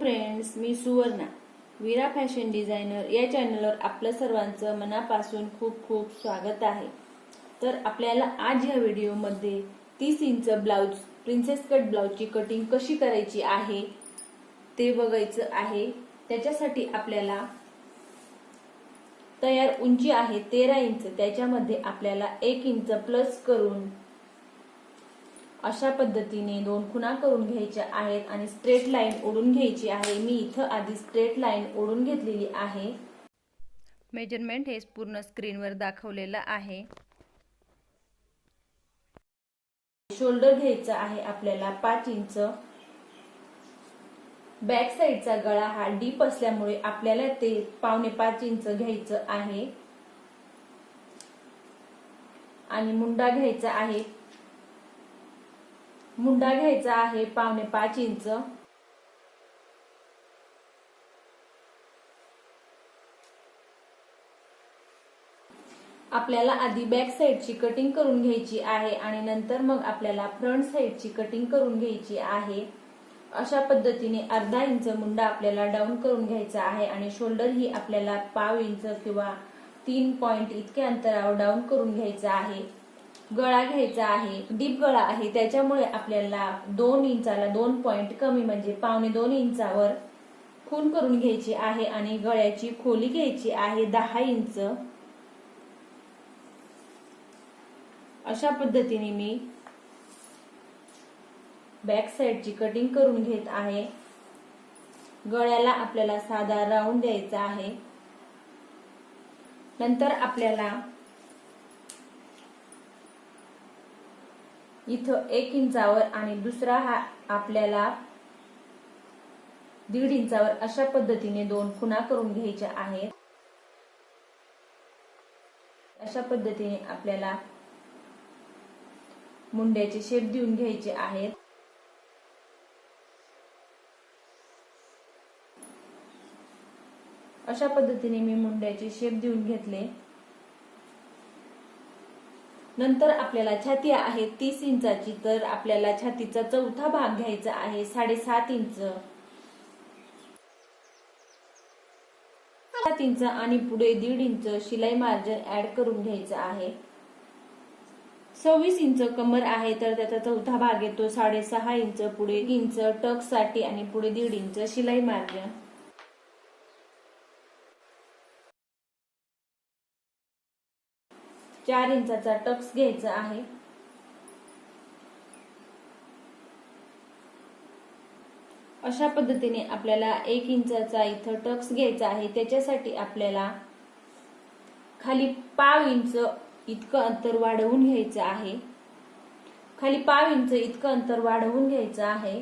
Friends मी Suvarna. Veera fashion designer या चॅनलवर आपलं सर्वांचं मनापासून खूप खूप स्वागत आहे. तर आपल्याला आज या व्हिडिओमध्ये तीस इंच ब्लाऊज प्रिन्सेस कट ब्लाऊजची कटिंग कशी करायची आहे ते बघायचं आहे. त्याच्यासाठी आपल्याला तयार उंची आहे तेरा इंच. त्याच्यामध्ये आपल्याला एक इंच प्लस करून अशा पद्धतीने दोन खुणा करून घ्यायच्या आहेत आणि स्ट्रेट लाईन ओढून घ्यायची आहे. मी इथं आधी स्ट्रेट लाईन ओढून घेतलेली आहे. मेजरमेंट हे पूर्ण स्क्रीनवर दाखवलेलं आहे. शोल्डर घ्यायचा आहे आपल्याला पाच इंच. बॅक साईडचा गळा हा डीप असल्यामुळे आपल्याला ते पावणे पाच इंच घ्यायचं आहे. आणि मुंडा घ्यायचा आहे. मुंडा घ्यायचा आहे पावणे पाच इंच. आपल्याला आधी बॅक साईडची कटिंग करून घ्यायची आहे आणि नंतर मग आपल्याला फ्रंट साईडची कटिंग करून घ्यायची आहे. अशा पद्धतीने अर्धा इंच मुंडा आपल्याला डाऊन करून घ्यायचा आहे आणि शोल्डर ही आपल्याला पाव इंच किंवा तीन पॉइंट इतक्या अंतरावर डाऊन करून घ्यायचा आहे. गळा घ्यायचा आहे डीप गळा आहे त्याच्यामुळे आपल्याला दोन इंचाला दोन पॉइंट कमी म्हणजे पावणे दोन इंचावर खून करून घ्यायची आहे आणि गळ्याची खोली घ्यायची आहे दहा इंच. अशा पद्धतीने मी बॅक साईडची कटिंग करून घेत आहे. गळ्याला आपल्याला साधा राऊंड द्यायचा आहे. नंतर आपल्याला इथं एक इंचावर आणि दुसरा हा आपल्याला दीड इंचावर अशा पद्धतीने दोन खुणा करून घ्यायच्या आहेत. अशा पद्धतीने आपल्याला मुंड्याचे शेप देऊन घ्यायचे आहेत. अशा पद्धतीने मी मुंड्याचे शेप देऊन घेतले. नंतर आपल्याला छाती आहे तीस इंचाची तर आपल्याला छातीचा चौथा भाग घ्यायचा आहे साडेसात इंच. सात इंच आणि पुढे दीड इंच शिलाई मार्जिन ऍड करून घ्यायचं आहे. सव्वीस इंच कमर आहे तर त्याचा चौथा भाग येतो साडेसहा इंच पुढे इंच टकसाठी आणि पुढे दीड इंच शिलाई मार्जिन. चार इंचाचा टक्स घ्यायचा आहे. अशा पद्धतीने आपल्याला एक इंचाचा इथं टक्स घ्यायचा आहे. त्याच्यासाठी आपल्याला खाली पाव इंच इतकं अंतर वाढवून घ्यायचं आहे. खाली पाव इंच इतकं अंतर वाढवून घ्यायचं आहे.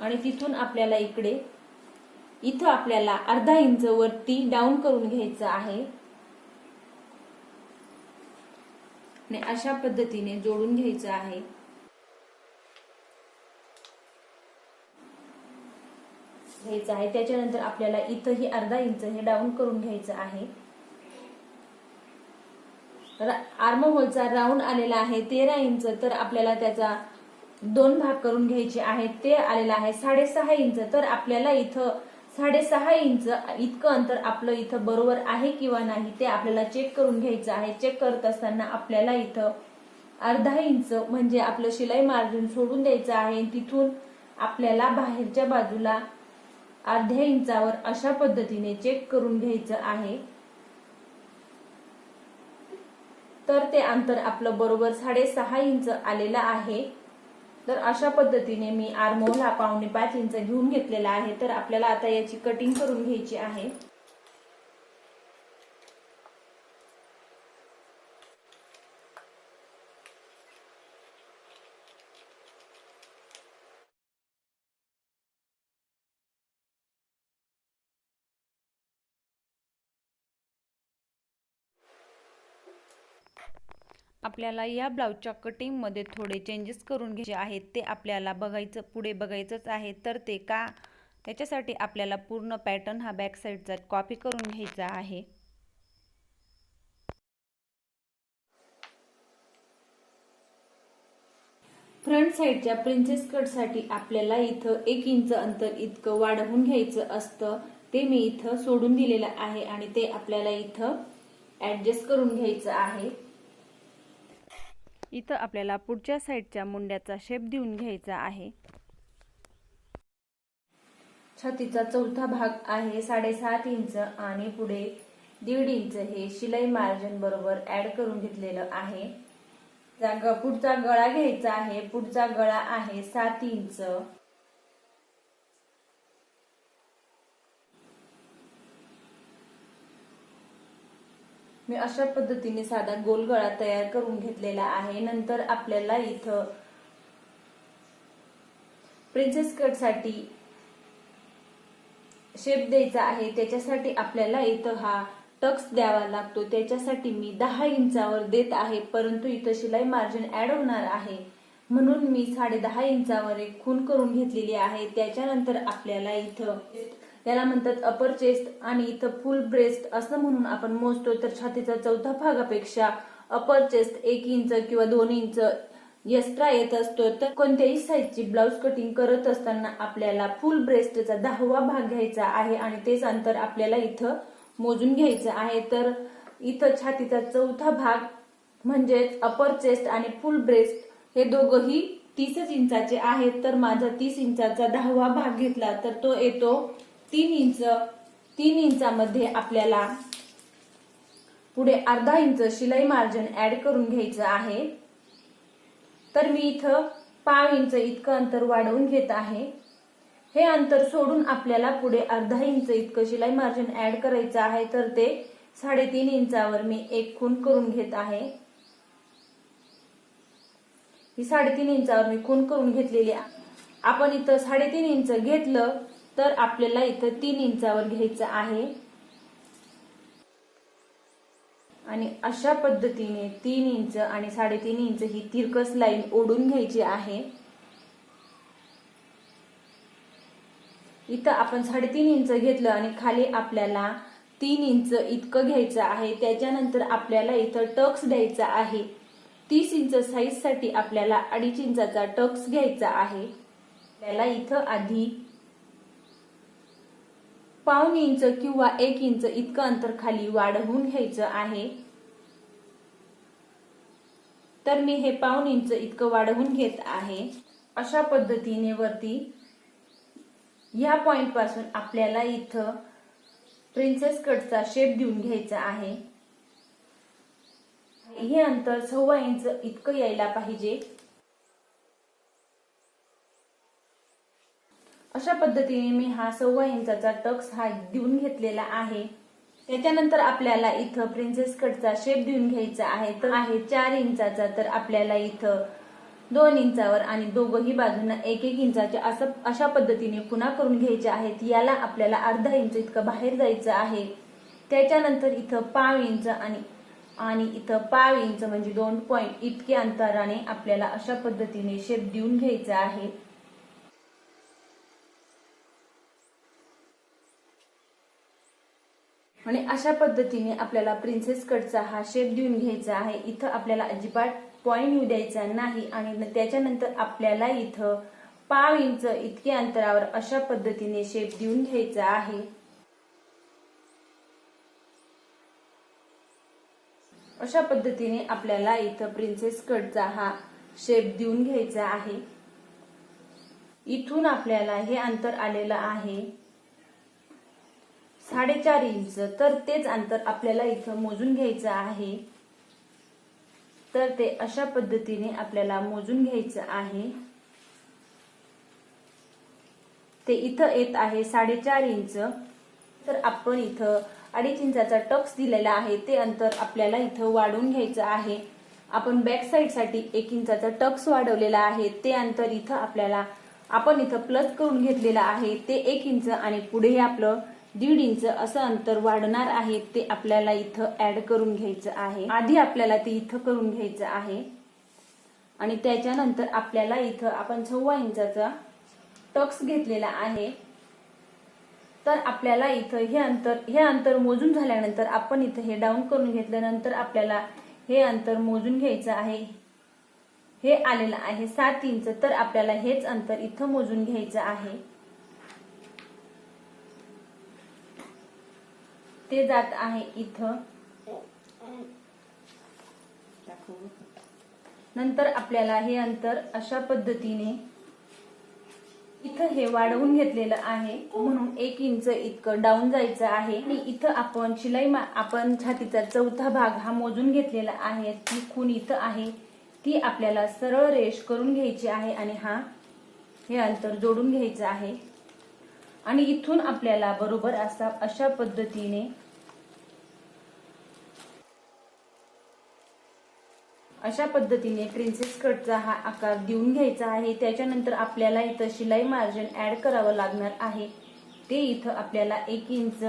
आणि तिथून आपल्याला इकडे इथं आपल्याला अर्धा इंच वरती डाऊन करून घ्यायचं आहे. आणि अशा पद्धतीने जोडून घ्यायचं आहे. घ्यायचं आहे. त्याच्यानंतर आपल्याला इथंही अर्धा इंच हे डाऊन करून घ्यायचं आहे. आर्महोलचा राऊंड आलेला आहे तेरा इंच. तर आपल्याला त्याचा दोन भाग करून घ्यायचे आहेत. ते आलेला आहे साडेसहा इंच. तर आपल्याला इथं साडेसहा इंच इतकं अंतर आपलं इथं बरोबर आहे किंवा नाही ते आपल्याला चेक करून घ्यायचं आहे. चेक करत असताना आपल्याला इथं अर्धा इंच म्हणजे आपलं शिलाई मार्जिन सोडून द्यायचं आहे. तिथून आपल्याला बाहेरच्या बाजूला अर्ध्या इंचावर अशा पद्धतीने चेक करून घ्यायचं आहे. तर ते अंतर आपलं बरोबर साडेसहा इंच आलेलं आहे. तर अशा पद्धतीने मी आर्मोल हा पावणे पाच इंच घेऊन घेतलेला आहे. तर आपल्याला आता याची कटिंग करून घ्यायची आहे. आपल्याला या ब्लाऊजच्या कटिंगमध्ये थोडे चेंजेस करून घ्यायचे आहेत. ते आपल्याला बघायचं पुढे बघायचंच आहे. तर ते का? त्याच्यासाठी आपल्याला पूर्ण पॅटर्न हा बॅक साईडचा कॉपी करून घ्यायचा आहे. फ्रंट साईडच्या प्रिन्सेस कटसाठी आपल्याला इथं एक इंच अंतर इतकं वाढवून घ्यायचं असतं. ते मी इथं सोडून दिलेलं आहे आणि ते आपल्याला इथं ऍडजस्ट करून घ्यायचं आहे. इथं आपल्याला पुढच्या साईडच्या मुंड्याचा शेप देऊन घ्यायचा आहे. छातीचा चौथा भाग आहे साडेसात इंच आणि पुढे दीड इंच हे शिलाई मार्जिन बरोबर ऍड करून घेतलेलं आहे. पुढचा गळा घ्यायचा आहे. पुढचा गळा आहे सात इंच. मी अशा पद्धतीने साधा गोल गळा तयार करून घेतलेला आहे. नंतर आपल्याला इथं प्रिन्सेस कटसाठी शेप द्यायचा आहे. त्याच्यासाठी आपल्याला इथं हा टक्स द्यावा लागतो. त्याच्यासाठी मी दहा इंचावर देत आहे परंतु इथं शिलाई मार्जिन ऍड होणार आहे. म्हणून मी साडे दहा इंचावर एक खून करून घेतलेली आहे. त्याच्यानंतर आपल्याला इथं याला म्हणतात अपर चेस्ट आणि इथं फुल ब्रेस्ट असं म्हणून आपण मोजतो तर छातीचा चौथा भागापेक्षा अपर चेस्ट एक इंच किंवा दोन इंच एक्स्ट्रा येत असतो तर कोणत्याही साईजची ब्लाउज कटिंग करत असताना आपल्याला फुल ब्रेस्टचा दहावा भाग घ्यायचा आहे आणि तेच अंतर आपल्याला इथं मोजून घ्यायचं आहे. तर इथं छातीचा चौथा भाग म्हणजेच अपर चेस्ट आणि फुल ब्रेस्ट हे दोघंही तीसच इंचाचे आहेत. तर माझा तीस इंचाचा दहावा भाग घेतला तर तो येतो तीन इंच तीन इंचामध्ये आपल्याला पुढे अर्धा इंच शिलाई मार्जिन ऍड करून घ्यायचं आहे. तर मी इथं पाव इंच इतकं अंतर वाढवून घेत आहे. हे अंतर सोडून आपल्याला पुढे अर्धा इंच इतकं शिलाई मार्जिन ऍड करायचं आहे तर ते साडेतीन इंचावर मी एक खून करून घेत आहे. ही साडेतीन इंचावर मी खून करून घेतलेली आहे. आपण इथं साडेतीन इंच घेतलं तर आपल्याला इथं तीन इंचावर घ्यायचं आहे. आणि अशा पद्धतीने तीन इंच आणि साडेतीन इंच ही तिरकस लाईन ओढून घ्यायची आहे. इथं आपण साडेतीन इंच घेतलं आणि खाली आपल्याला तीन इंच इतकं घ्यायचं आहे. त्याच्यानंतर आपल्याला इथं टक्स द्यायचा आहे. तीस इंच साईजसाठी आपल्याला अडीच इंचाचा टक्स घ्यायचा आहे. आपल्याला इथं आधी पाऊन इंच किंवा एक इंच इतकं अंतर खाली वाढवून घ्यायचं आहे. तर मी हे पाऊन इंच इतकं वाढवून घेत आहे. अशा पद्धतीने वरती या पॉइंटपासून आपल्याला इथं प्रिन्सेस कटचा शेप देऊन घ्यायचा आहे. हे अंतर सव्वा इंच इतकं यायला पाहिजे. अशा पद्धतीने मी हा सव्वा इंचाचा टक्स हा देऊन घेतलेला आहे. त्याच्यानंतर आपल्याला इथं प्रिन्सेस कटचा शेप देऊन घ्यायचा आहे. तर आहे चार इंचाचा तर आपल्याला इथं दोन इंचावर आणि दोघंही बाजूंना एक एक इंचाच्या असं अशा पद्धतीने पुन्हा करून घ्यायचे आहेत. याला आपल्याला अर्धा इंच इतकं बाहेर जायचं आहे. त्याच्यानंतर इथं पाव इंच आणि आणि इथं पाव इंच म्हणजे दोन पॉईंट इतके अंतराने आपल्याला अशा पद्धतीने शेप देऊन घ्यायचा आहे. आणि अशा पद्धतीने आपल्याला प्रिन्सेस कटचा हा शेप देऊन घ्यायचा आहे. इथं आपल्याला अजिबात पॉईंट येऊ द्यायचा नाही आणि त्याच्यानंतर आपल्याला इथं पाव इंच इतके अंतरावर अशा पद्धतीने शेप देऊन घ्यायचा आहे. अशा पद्धतीने आपल्याला इथं प्रिन्सेस कटचा हा शेप देऊन घ्यायचा आहे. इथून आपल्याला हे अंतर आलेलं आहे. साडेचार इंच. तर तेच अंतर आपल्याला इथं मोजून घ्यायचं आहे. तर ते अशा पद्धतीने आपल्याला मोजून घ्यायचं आहे. ते इथं येत आहे साडेचार इंच. तर आपण इथं अडीच इंचाचा टक्स दिलेला आहे. ते अंतर आपल्याला इथं वाढवून घ्यायचं आहे. आपण बॅक साईडसाठी एक इंचाचा टक्स वाढवलेला आहे. ते अंतर इथं आपल्याला आपण इथं प्लस करून घेतलेलं आहे. ते एक इंच आणि पुढे आपलं दीड इंच असं अंतर वाढणार आहे ते आपल्याला इथं ऍड करून घ्यायचं आहे. आधी आपल्याला ते इथं करून घ्यायचं आहे. आणि त्याच्यानंतर आपल्याला इथं आपण सव्वा इंचाचा टक्स घेतलेला आहे. तर आपल्याला इथं हे अंतर हे अंतर मोजून झाल्यानंतर आपण इथं हे डाऊन करून घेतल्यानंतर आपल्याला हे अंतर मोजून घ्यायचं आहे. हे आलेलं आहे सात इंच तर आपल्याला हेच अंतर इथं मोजून घ्यायचं आहे. ते जात आहे इथं. नंतर आपल्याला हे अंतर अशा पद्धतीने इथं हे वाढवून घेतलेलं आहे. म्हणून एक इंच इतकं डाऊन जायचं आहे. आणि इथं आपण शिलाई मा- आपण छातीचा चौथा भाग हा मोजून घेतलेला आहे. ती खून इथं आहे. ती आपल्याला सरळ रेष करून घ्यायची आहे आणि हा हे अंतर जोडून घ्यायचं आहे. आणि इथून आपल्याला बरोबर असा अशा पद्धतीने अशा पद्धतीने प्रिन्सेस कटचा हा आकार देऊन घ्यायचा आहे. त्याच्यानंतर आपल्याला इथं शिलाई मार्जिन ऍड करावं लागणार आहे. ते इथं आपल्याला एक इंच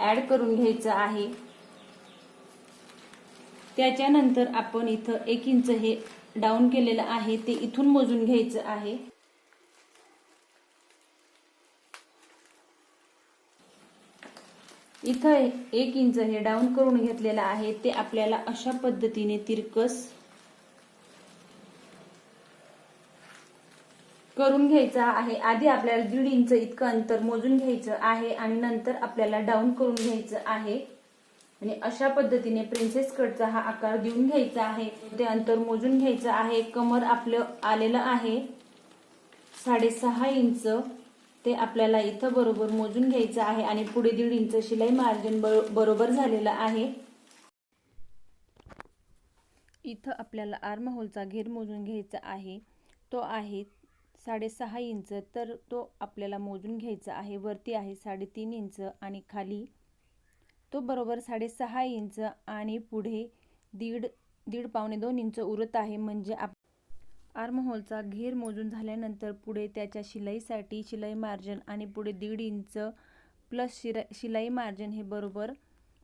ऍड करून घ्यायचं आहे. त्याच्यानंतर आपण इथं एक इंच हे डाऊन केलेलं आहे. ते इथून मोजून घ्यायचं आहे. इथं एक इंच हे डाऊन करून घेतलेलं आहे. ते आपल्याला अशा पद्धतीने तिरकस करून घ्यायचं आहे. आधी आपल्याला दीड इंच इतकं अंतर मोजून घ्यायचं आहे आणि नंतर आपल्याला डाऊन करून घ्यायचं आहे. आणि अशा पद्धतीने प्रिन्सेस कटचा हा आकार देऊन घ्यायचा आहे. ते अंतर मोजून घ्यायचं आहे. कमर आपलं आलेलं आहे. साडेसहा इंच. ते आपल्याला इथं बरोबर मोजून घ्यायचं आहे आणि पुढे दीड इंच शिलाई मार्जिन बरोबर झालेलं आहे. इथं आपल्याला आर्म होलचा घेर मोजून घ्यायचा आहे. तो आहे साडेसहा इंच तर तो आपल्याला मोजून घ्यायचा आहे. वरती आहे साडेतीन इंच आणि खाली तो बरोबर साडेसहा इंच आणि पुढे दीड दीड पावणे दोन इंच उरत आहे. म्हणजे आप आर्महोलचा घेर मोजून झाल्यानंतर पुढे त्याच्या शिलाईसाठी शिलाई मार्जन आणि पुढे दीड इंच प्लस शिरा शिलाई मार्जन हे बरोबर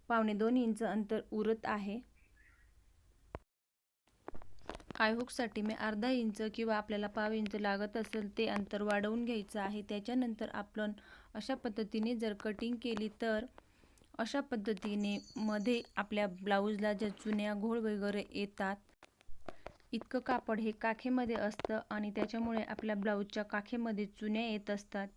पावणे दोन इंच अंतर उरत आहे. आयहुकसाठी मी अर्धा इंच किंवा आपल्याला पाव इंच लागत असेल ते अंतर वाढवून घ्यायचं आहे. त्याच्यानंतर आपण अशा पद्धतीने जर कटिंग केली तर अशा पद्धतीने मध्ये आपल्या ब्लाऊजला ज्या चुन्या घोळ वगैरे येतात इतकं कापड हे काखेमध्ये असतं आणि त्याच्यामुळे आपल्या ब्लाऊजच्या काखेमध्ये चुन्या येत असतात.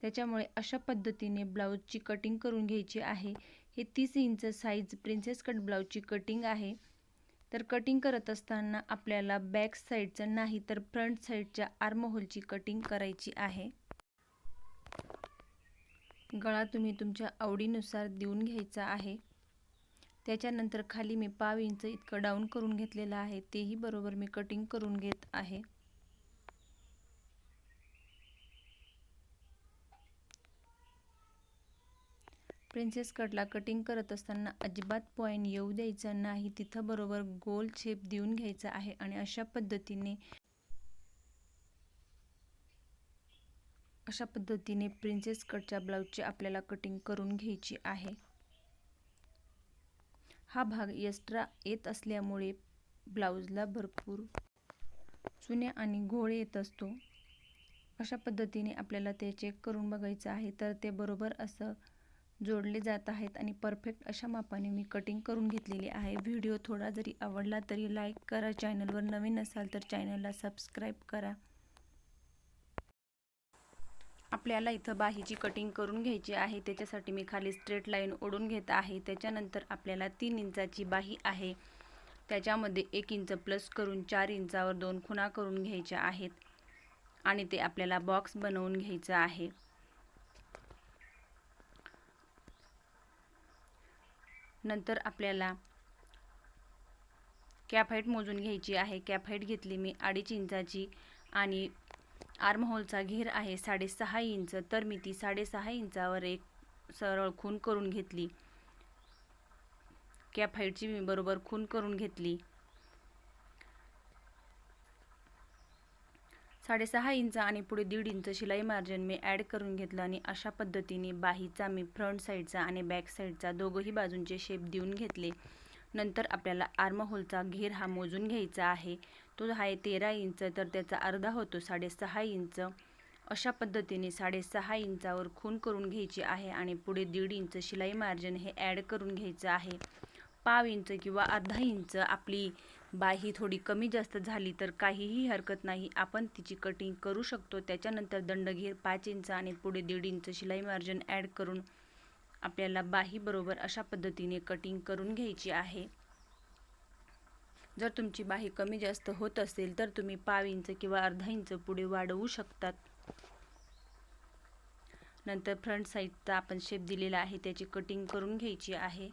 त्याच्यामुळे अशा पद्धतीने ब्लाऊजची कटिंग करून घ्यायची आहे. हे तीस इंच साईज प्रिन्सेस कट ब्लाऊजची कटिंग आहे. तर कटिंग करत असताना आपल्याला बॅक साईडचं नाही तर फ्रंट साईडच्या आर्महोलची कटिंग करायची आहे. गळा तुम्ही तुमच्या आवडीनुसार देऊन घ्यायचा आहे. त्याच्यानंतर खाली मी पाव इंच इतकं डाऊन करून घेतलेलं आहे. तेही बरोबर मी कटिंग करून घेत आहे. प्रिन्सेस कटला कटिंग करत असताना अजिबात पॉईंट येऊ द्यायचा नाही. तिथं बरोबर गोल शेप देऊन घ्यायचा आहे आणि अशा पद्धतीने अशा पद्धतीने प्रिन्सेस कटच्या ब्लाऊजची आपल्याला कटिंग करून घ्यायची आहे. हा भाग एक्स्ट्रा येत असल्यामुळे ब्लाऊजला भरपूर चुन्या आणि घोळ येत असतो. अशा पद्धतीने आपल्याला ते चेक करून बघायचं आहे तर ते बरोबर असं जोडले जात आहेत आणि परफेक्ट अशा मापाने मी कटिंग करून घेतलेली आहे. व्हिडिओ थोडा जरी आवडला तरी लाईक करा. चॅनलवर नवीन असाल तर चॅनलला सबस्क्राईब करा. आपल्याला इथं बाहीची कटिंग करून घ्यायची आहे. त्याच्यासाठी मी खाली स्ट्रेट लाईन ओढून घेत आहे. त्याच्यानंतर आपल्याला तीन इंचाची बाही आहे. त्याच्यामध्ये एक इंच प्लस करून चार इंचावर दोन खुणा करून घ्यायच्या आहेत. आणि ते आपल्याला बॉक्स बनवून घ्यायचं आहे. नंतर आपल्याला कॅप हाईट मोजून घ्यायची आहे. कॅप हाईट घेतली मी अडीच इंचाची आणि आर्महोलचा घेर आहे. साडेसहा इंच. तर मी ती साडेसहा इंचावर एक सरळ खून करून घेतली. कॅप हाईटची मी बरोबर खून करून घेतली. साडेसहा इंच आणि पुढे दीड इंच शिलाई मार्जिन मी ॲड करून घेतलं आणि अशा पद्धतीने बाहीचा मी फ्रंट साईडचा आणि बॅक साईडचा दोघंही बाजूंचे शेप देऊन घेतले. नंतर आपल्याला आर्महोलचा घेर हा मोजून घ्यायचा आहे. तो आहे तेरा इंच तर त्याचा अर्धा होतो साडेसहा इंच. अशा पद्धतीने साडेसहा इंचावर खून करून घ्यायची आहे आणि पुढे दीड इंच शिलाई मार्जिन हे ॲड करून घ्यायचं आहे. पाव इंच किंवा अर्धा इंच आपली बाही थोडी कमी जास्त झाली तर काहीही हरकत नाही. आपण तिची कटिंग करू शकतो. त्याच्यानंतर दंडघेर पाच इंच आणि पुढे दीड इंच शिलाई मार्जिन ॲड करून आपल्याला बाहीबरोबर अशा पद्धतीने कटिंग करून घ्यायची आहे. जर तुमची बाही कमी जास्त होत असेल तर तुम्ही पाव इंच किंवा अर्धा इंच पुढे वाढवू शकतात. नंतर फ्रंट साईडचा आपण शेप दिलेला आहे त्याची कटिंग करून घ्यायची आहे.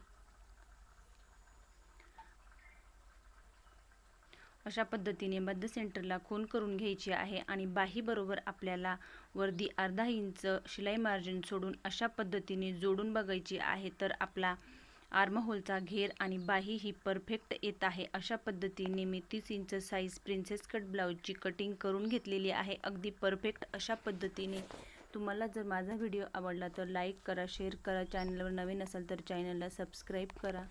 अशा पद्धतीने मध्य सेंटरला खून करून घ्यायची आहे आणि बाही बरोबर आपल्याला वर्दी अर्धा इंच शिलाई मार्जिन सोडून अशा पद्धतीने जोडून बघायची आहे तर आपला आर्महोलचा घेर आणि बाही ही परफेक्ट येत आहे अशा पद्धतीने मी तीस इंच साईज प्रिन्सेस कट ब्लाऊजची कटिंग करून घेतलेली आहे. अगदी परफेक्ट अशा पद्धतीने. तुम्हाला जर माझा व्हिडिओ आवडला तर लाईक करा शेअर करा. चॅनलवर नवीन असाल तर चॅनलला सबस्क्राईब करा.